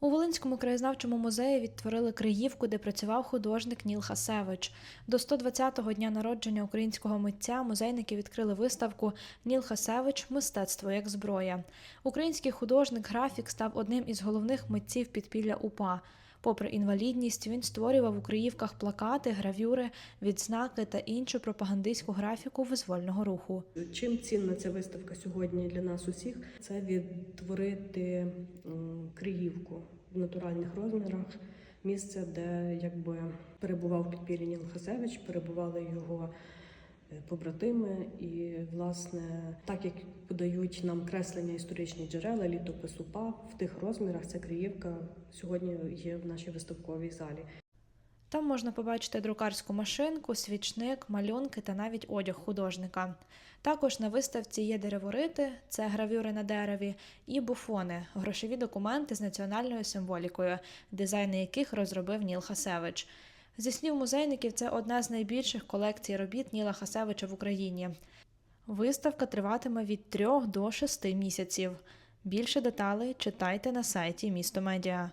У Волинському краєзнавчому музеї відтворили Криївку, де працював художник Ніл Хасевич. До 120-го дня народження українського митця музейники відкрили виставку Ніл Хасевич Мистецтво як зброя. Український художник-графік став одним із головних митців підпілля УПА. Попри інвалідність, він створював у Криївках плакати, гравюри, відзнаки та іншу пропагандистську графіку визвольного руху. Чим цінна ця виставка сьогодні для нас усіх? Це відтворити Криївку в натуральних розмірах. Місце, де якби перебував підпілля Ніл Хасевич, перебували його побратими, і власне, так як подають нам креслення історичні джерела, літопис УПА в тих розмірах, ця Криївка сьогодні є в нашій виставковій залі. Там можна побачити друкарську машинку, свічник, малюнки та навіть одяг художника. Також на виставці є дереворити, це гравюри на дереві, і буфони грошові документи з національною символікою, дизайни яких розробив Ніл Хасевич. Зі слів музейників, це одна з найбільших колекцій робіт Ніла Хасевича в Україні. Виставка триватиме від 3 до 6 місяців. Більше деталей читайте на сайті Місто Медіа.